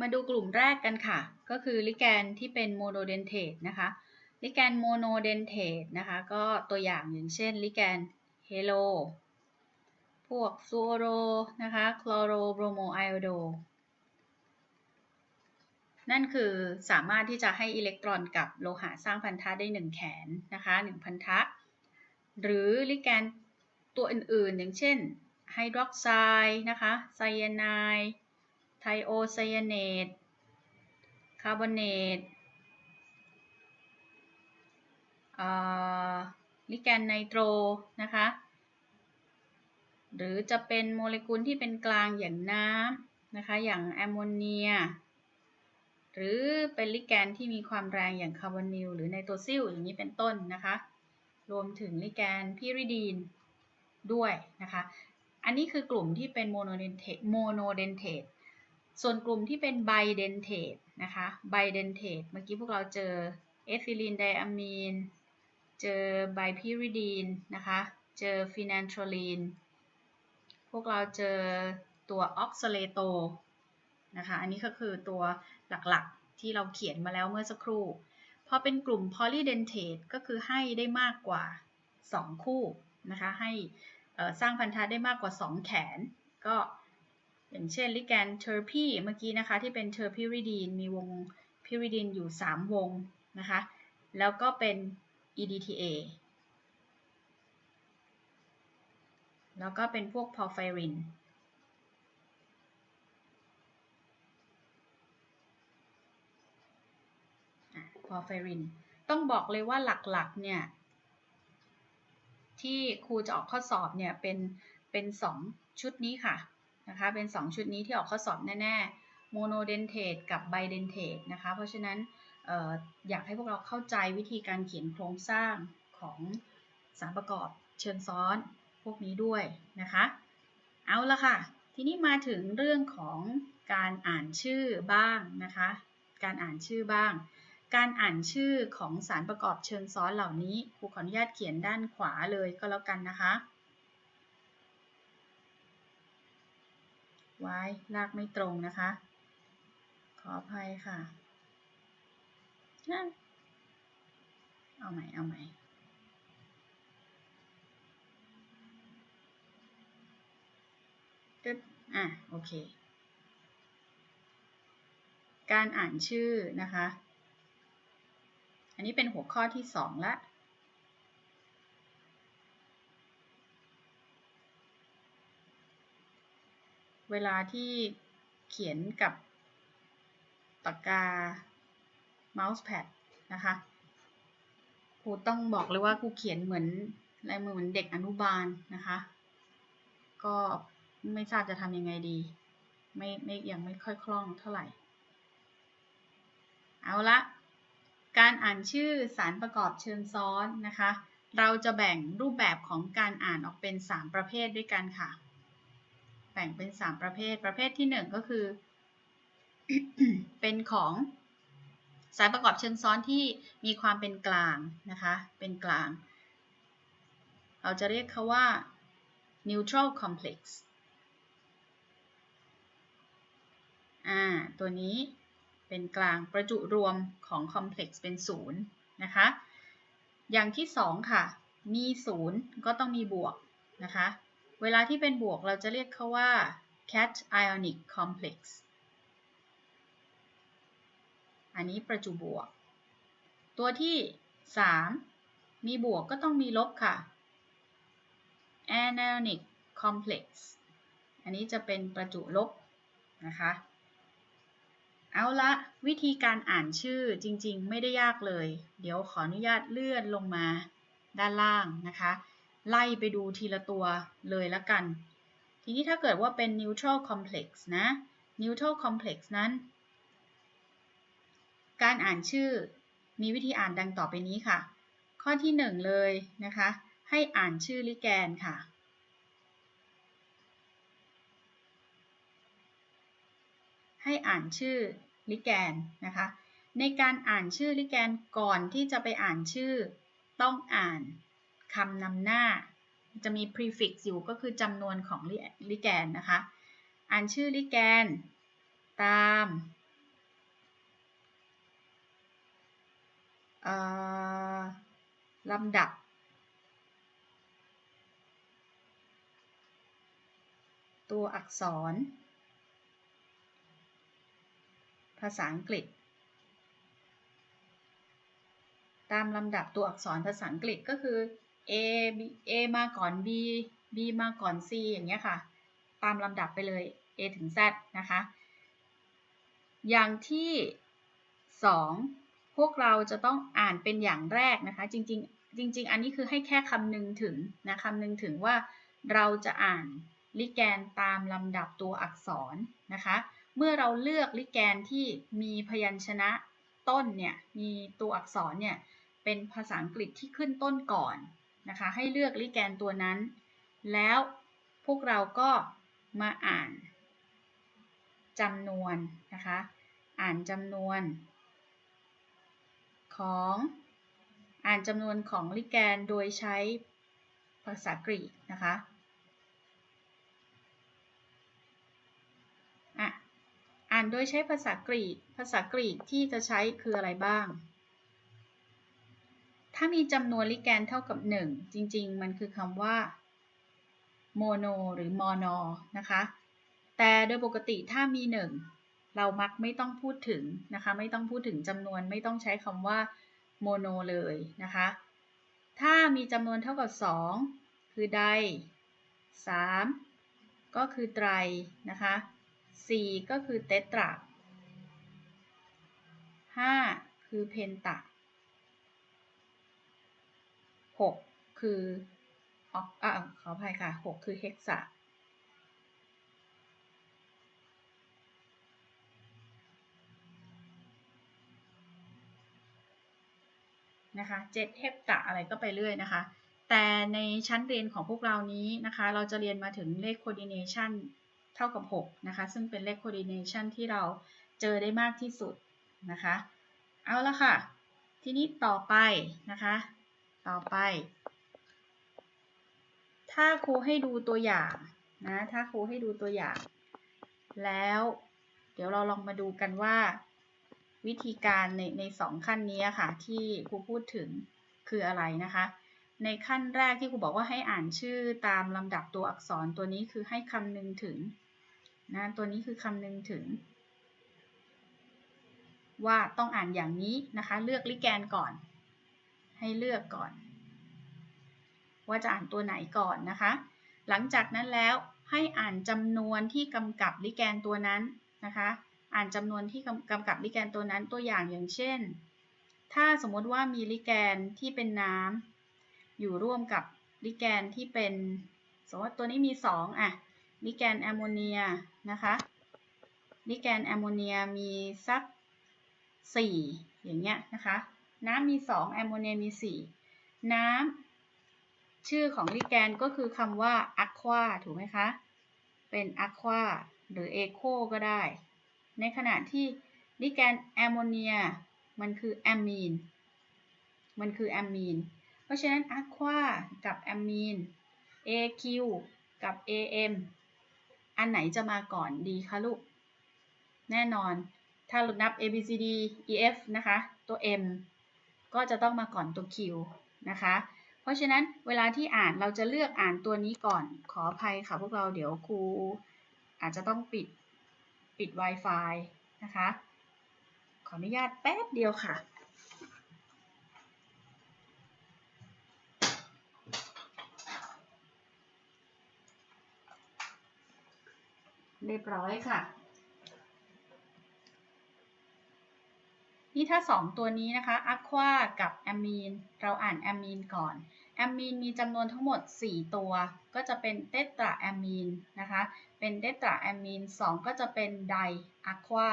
มาดูกลุ่มแรกกันค่ะ ก็คือลิแกนที่เป็นโมโนเดนเทตนะคะ ลิแกนโมโนเดนเทตนะคะ ก็ตัวอย่างอย่างเช่นลิแกนเฮโล พวกซูโรนะคะ คลอโรโบรโมไอโอโด นั่นคือสามารถที่จะให้อิเล็กตรอนกับโลหะสร้างพันธะได้ 1 แขนนะคะ 1 พันธะ หรือลิแกนตัวอื่นๆ อย่างเช่นไฮดรอกไซด์นะคะไซยาไนด์ ไทโอไซยาเนต คาร์บอเนตลิแกนไนโตรนะคะ หรือจะเป็นโมเลกุลที่เป็นกลางอย่างน้ำนะคะ อย่างแอมโมเนีย หรือเป็นลิแกนที่มีความแรงอย่างคาร์บอนิลหรือไนโตรซิลอย่างนี้เป็นต้นนะคะ รวมถึงลิแกนพิริดีนด้วยนะคะ อันนี้คือกลุ่มที่เป็นโมโนเดนเทตโมโนเดนเทต ส่วนกลุ่มที่เป็นไบเดนเทตนะคะไบเดนเทตเมื่อกี้พวกเราเจอเอทิลีนไดอะมีน เจอไบพิริดีนนะคะ เจอฟินันโทลีน พวกเราเจอตัวออกซาเลโตนะคะ อันนี้ก็คือตัวหลักๆที่เราเขียนมาแล้วเมื่อสักครู่ พอเป็นกลุ่มพอลีเดนเทตก็คือให้ได้มากกว่า 2 คู่นะคะ ให้สร้างพันธะได้มากกว่า 2 แขน ก็ อย่างเช่นลิแกนเทอร์พีเมื่อกี้นะคะที่เป็นเทอร์พิริดีนมีวงพิริดีนอยู่ 3 วงนะคะแล้วก็เป็น EDTA แล้วก็เป็นพวกพอไฟรินพอไฟริน ต้องบอกเลยว่าหลักๆเนี่ยที่ครูจะออกข้อสอบเนี่ยเป็นเป็น 2 ชุดนี้ค่ะ นะคะ เป็น 2 ชุดนี้ที่ออกข้อสอบแน่ๆ โมโนเดนเทตกับไบเดนเทตนะคะ เพราะฉะนั้นอออยากให้พวกเราเข้าใจวิธีการเขียนโครงสร้างของสารประกอบเชิงซ้อนพวกนี้ด้วยนะคะ เอาละค่ะ ทีนี้มาถึงเรื่องของการอ่านชื่อบ้างนะคะ การอ่านชื่อบ้าง การอ่านชื่อของสารประกอบเชิงซ้อนเหล่านี้ครูขออนุญาตเขียนด้านขวาเลยก็แล้วกันนะคะ วายลากไม่ตรงนะคะ ขออภัยค่ะเอาใหม่ เอาใหม่ตึ๊บอะ โอเค การอ่านชื่อนะคะ อันนี้เป็นหัวข้อที่สองละ เวลาที่เขียนกับปากกา mouse pad นะคะ ครูต้องบอกเลยว่าครูเขียนเหมือนลายมือเหมือนเด็กอนุบาลนะคะ ก็ไม่ทราบจะทำยังไงดี ไม่ไม่ยังไม่ค่อยคล่องเท่าไหร่ เอาละ การอ่านชื่อสารประกอบเชิงซ้อนนะคะ เราจะแบ่งรูปแบบของการอ่านออกเป็น 3 ประเภทด้วยกันค่ะ แบ่งเป็น 3 ประเภท ประเภทที่ 1 ก็คือ เป็นของสารประกอบเชิงซ้อนที่มีความเป็นกลางนะคะ เป็นกลาง เราจะเรียกเขาว่า neutral complex อ่า ตัวนี้เป็นกลางประจุรวมของ complex เป็นศูนย์นะคะ อย่างที่สองค่ะ มีศูนย์ก็ต้องมีบวกนะคะ เวลาที่เป็นบวกเราจะเรียกเขาว่า cation complex อันนี้ประจุบวก ตัวที่ 3 มีบวกก็ต้องมีลบค่ะ anionic complex อันนี้จะเป็นประจุลบนะคะ เอาละวิธีการอ่านชื่อจริงๆ ไม่ได้ยากเลย เดี๋ยวขออนุญาตเลื่อนลงมาด้านล่างนะคะ ไล่ไปดูทีละตัวเลยละกัน ทีนี้ถ้าเกิดว่าเป็น neutral complex นะ neutral complex นั้น การอ่านชื่อมีวิธีอ่านดังต่อไปนี้ค่ะ ข้อที่ 1 เลยนะคะ ให้อ่านชื่อลิแกนค่ะ ให้อ่านชื่อลิแกนนะคะ ในการอ่านชื่อลิแกนก่อนที่จะไปอ่านชื่อ ต้องอ่าน คำนำหน้า จะมี prefix อยู่ก็คือจำนวนของลิแกนนะคะ อ่านชื่อลิแกน ตามลำดับ ตัวอักษร ภาษาอังกฤษ ตามลำดับตัวอักษรภาษาอังกฤษก็คือ A B A มาก่อน B B มาก่อน C อย่างเงี้ยค่ะ ตามลำดับไปเลย A ถึง Z นะคะ อย่างที่ 2 พวกเราจะต้องอ่านเป็นอย่างแรกนะคะ จริงๆ จริง ๆ อันนี้คือให้แค่คำนึงถึงนะคำนึงถึงว่าเราจะอ่านลิแกนตามลำดับตัวอักษรนะคะ เมื่อเราเลือกลิแกนที่มีพยัญชนะต้นเนี่ย มีตัวอักษรเนี่ย เป็นภาษาอังกฤษที่ขึ้นต้นก่อน นะคะ ให้เลือกลิแกนตัวนั้น แล้วพวกเราก็มาอ่านจำนวนนะคะ อ่านจำนวน ของอ่านจำนวนของลิแกนโดยใช้ภาษากรีกนะคะอะอ่านโดยใช้ภาษากรีก ภาษากรีกที่จะใช้คืออะไรบ้าง ถ้ามีจำนวนลิแกนเท่ากับ 1 จริง ๆ มันคือคำว่าโมโนหรือมอนอนะคะ แต่โดยปกติถ้ามี 1 เรามักไม่ต้องพูดถึงนะคะ ไม่ต้องพูดถึงจำนวนไม่ต้องใช้คำว่าโมโนเลยนะคะ ถ้ามีจำนวนเท่ากับ 2 คือได 3 ก็คือไตรนะคะ 4 ก็คือเตตรา5 คือเพนตา 6 คือออกอะขออภัยค่ะ 6 คือเฮกซานะคะเจ็ดเฮปตะอะไรก็ไปเรื่อยนะคะ แต่ในชั้นเรียนของพวกเรานี้นะคะ เราจะเรียนมาถึงเลข coordination เท่ากับ 6 นะคะ ซึ่งเป็นเลข coordination ที่เราเจอได้มากที่สุดนะคะ เอาละค่ะ ทีนี้ต่อไปนะคะ ต่อไป ถ้าครูให้ดูตัวอย่างนะ ถ้าครูให้ดูตัวอย่าง แล้วเดี๋ยวเราลองมาดูกันว่า วิธีการในในสองขั้นนี้ค่ะ ที่ครูพูดถึงคืออะไรนะคะ ในขั้นแรกที่ครูบอกว่าให้อ่านชื่อตามลำดับตัวอักษรตัวนี้คือให้คำนึงถึงนะตัวนี้คือคำนึงถึง ว่าต้องอ่านอย่างนี้นะคะ เลือกลิแกนก่อน ให้เลือกก่อน ว่าจะอ่านตัวไหนก่อนนะคะ หลังจากนั้นแล้วให้อ่านจำนวนที่กำกับลิแกนตัวนั้นนะคะ อ่านจำนวนที่กำกับลิแกนตัวนั้นตัวอย่างอย่างเช่น ถ้าสมมติว่ามีลิแกนที่เป็นน้ำอยู่ร่วมกับลิแกนที่เป็นสมมติตัวนี้มี 2อะลิแกนแอมโมเนียนะคะลิแกนแอมโมเนียมีสัก 4 อย่างเงี้ยนะคะ น้ำมี 2 แอมโมเนียมี 4 น้ำชื่อของลิแกนก็คือคำว่าอะควาถูกไหมคะ เป็นอะควาหรือเอโคก็ได้ ในขณะที่ลิแกนแอมโมเนียมันคือแอมมีน มันคือแอมมีน เพราะฉะนั้นอะควากับแอมมีน AQ กับ AM อันไหนจะมาก่อนดีคะลูก แน่นอน ถ้าเรานับ A B C D E F นะคะ ตัว M ก็จะต้องมาก่อนตัว Q นะคะ เพราะฉะนั้นเวลาที่อ่านเราจะเลือกอ่านตัวนี้ก่อน ขออภัยค่ะพวกเราเดี๋ยวครูอาจจะต้องปิดปิด Wi-Fi นะคะ ขออนุญาตแป๊บเดียวค่ะเรียบร้อยค่ะ นี่ถ้า 2 ตัวนี้นะคะอะควากับแอมมีน เราอ่านแอมมีนก่อน แอมมีนมีจำนวนทั้งหมด 4 ตัว ก็จะเป็นเตตราแอมมีนนะคะ เป็นเดตราแอมมีน 2 ก็จะเป็นไดอะควา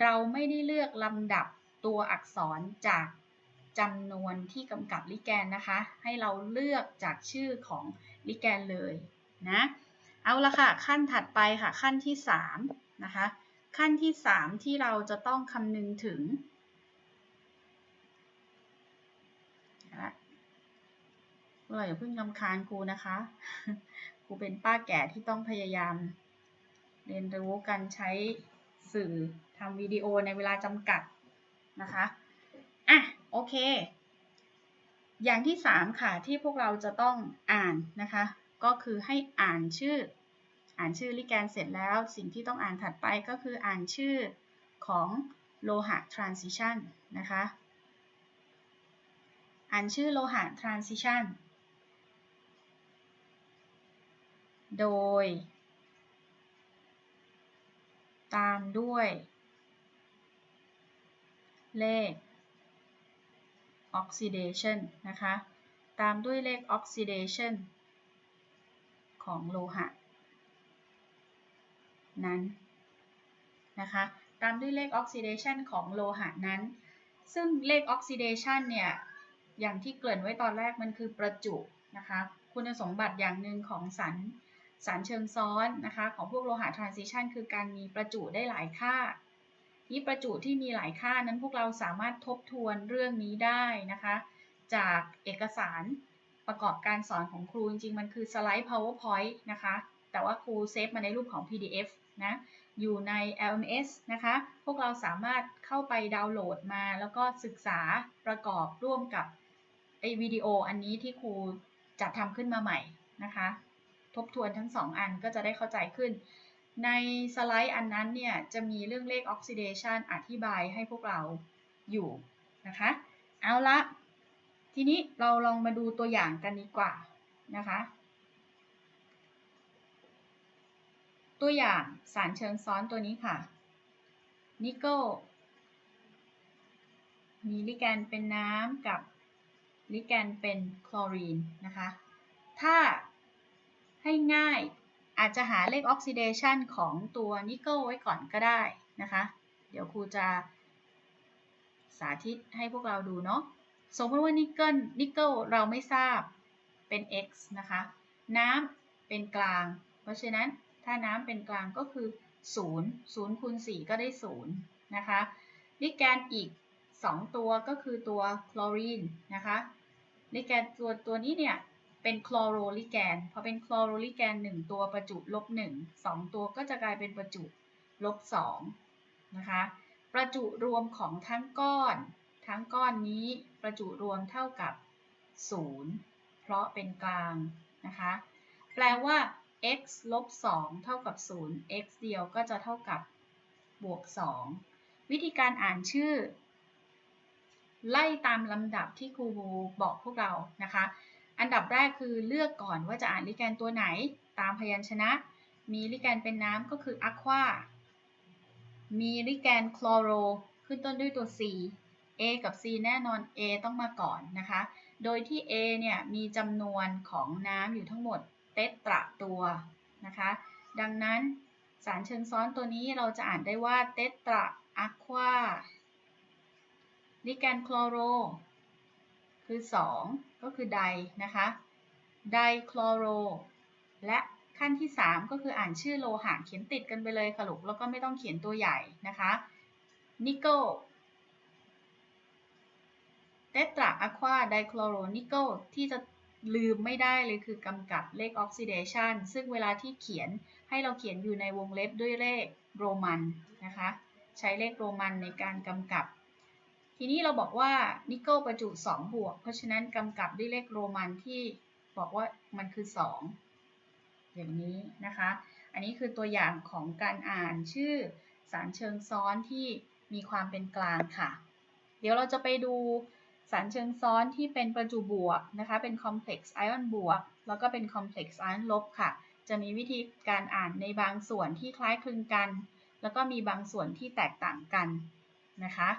เราไม่ได้เลือกลำดับตัวอักษรจากจำนวนที่กำกับลิแกนนะคะ ให้เราเลือกจากชื่อของลิแกนเลยนะ เอาละค่ะ ขั้นถัดไปค่ะ ขั้นที่ 3 นะคะ ขั้นที่ 3 ที่เราจะต้องคำนึงถึง เราอย่าเพิ่งกำคาญครูนะคะ ครูเป็นป้าแก่ที่ต้องพยายาม เรียนรู้การใช้สื่อทำวิดีโอในเวลาจำกัดนะคะ อะโอโอเค อย่างที่สามค่ะที่พวกเราจะต้องอ่านนะคะ ก็คือให้อ่านชื่อ อ่านชื่อลิแกนเสร็จแล้ว สิ่งที่ต้องอ่านถัดไปก็คืออ่านชื่อของโลหะ transition นะคะ อ่านชื่อโลหะ transition โดย ตามด้วย เลข oxidation นะคะ ตามด้วยเลข oxidation ของโลหะ นั้นนะคะ ตามด้วยเลข oxidation ของโลหะนั้น ซึ่งเลข oxidation เนี่ย อย่างที่เกริ่นไว้ตอนแรกมันคือประจุนะคะ คุณสมบัติอย่างหนึ่งของสาร สารเชิงซ้อนนะคะของพวกโลหะ transition คือการมีประจุได้หลายค่าที่ประจุที่มีหลายค่านั้นพวกเราสามารถทบทวนเรื่องนี้ได้นะคะ จากเอกสารประกอบการสอนของครูจริงๆ มันคือสไลด์ powerpoint นะคะ แต่ว่าครูเซฟมาในรูปของ PDF นะ อยู่ใน LMS นะคะ พวกเราสามารถเข้าไปดาวน์โหลดมา แล้วก็ศึกษาประกอบร่วมกับไอวิดีโออันนี้ที่ครูจัดทำขึ้นมาใหม่นะคะ ทบทวนทั้งสองอันก็จะได้เข้าใจขึ้น ในสไลด์อันนั้นเนี่ยจะมีเรื่องเลขออกซิเดชันอธิบายให้พวกเราอยู่นะคะ เอาละ ทีนี้เราลองมาดูตัวอย่างกันดีกว่านะคะ ตัวอย่างสารเชิงซ้อนตัวนี้ค่ะ นิกเกิลมีลิแกนเป็นน้ำกับลิแกนเป็นคลอรีนนะคะ ถ้า ให้ง่าย อาจจะหาเลขออกซิเดชันของตัวนิกเกิลไว้ก่อนก็ได้นะคะ เดี๋ยวครูจะสาธิตให้พวกเราดูเนาะ สมมติว่านิกเกิลนิกเกิลเราไม่ทราบเป็น x นะคะ น้ำเป็นกลาง เพราะฉะนั้นถ้าน้ำเป็นกลางก็คือ 0 0คูณ4ก็ได้ 0 นะคะ ลิแกนอีก 2 ตัวก็คือตัวคลอรีนนะคะ ลิแกนตัวตัวนี้เนี่ย เป็นคลอโรลิแกนพอเป็นคลอโรลิแกน 1 ตัวประจุลบ1 2 ตัวก็จะกลายเป็นประจุลบ2นะคะ ประจุรวมของทั้งก้อน ทั้งก้อนนี้ประจุรวมเท่ากับ 0 เพราะเป็นกลางนะคะ แปลว่า x ลบ2เท่ากับ 0 x เดียวก็จะเท่ากับบวก 2 วิธีการอ่านชื่อ ไล่ตามลำดับที่ครูบอกพวกเรานะคะ อันดับแรกคือเลือกก่อนว่าจะอ่านลิแกนตัวไหนตามพยัญชนะ มีลิแกนเป็นน้ำก็คือ aqua มีลิแกนคลอโร ขึ้นต้นด้วยตัว C A กับ C แน่นอน A ต้องมาก่อนนะคะ โดยที่ A เนี่ยมีจำนวนของน้ำอยู่ทั้งหมดเตตระตัวนะคะ ดังนั้นสารเชิงซ้อนตัวนี้เราจะอ่านได้ว่าเตตระอะควาลิแกนคลอโร คือ 2 ก็คือไดนะคะไดคลอโรและขั้นที่ 3 ก็คืออ่านชื่อโลหะเขียนติดกันไปเลยค่ะลูกแล้วก็ไม่ต้องเขียนตัวใหญ่นะคะนิกเกิลเตตราอะควาไดคลอโรนิกเกิลที่จะลืมไม่ได้เลยคือกำกับเลขออกซิเดชันซึ่งเวลาที่เขียนให้เราเขียนอยู่ในวงเล็บด้วยเลขโรมันนะคะ ใช้เลขโรมันในการกำกับ ทีนี้เราบอกว่านิกเกิลประจุ2บวก เพราะฉะนั้นกำกับด้วยเลขโรมันที่บอกว่ามันคือ 2 อย่างนี้นะคะ อันนี้คือตัวอย่างของการอ่านชื่อสารเชิงซ้อนที่มีความเป็นกลางค่ะ เดี๋ยวเราจะไปดูสารเชิงซ้อนที่เป็นประจุบวกนะคะ เป็นคอมเพล็กซ์ไอออนบวก แล้วก็เป็นคอมเพล็กซ์ไอออนลบค่ะ จะมีวิธีการอ่านในบางส่วนที่คล้ายคลึงกัน แล้วก็มีบางส่วนที่แตกต่างกันนะคะ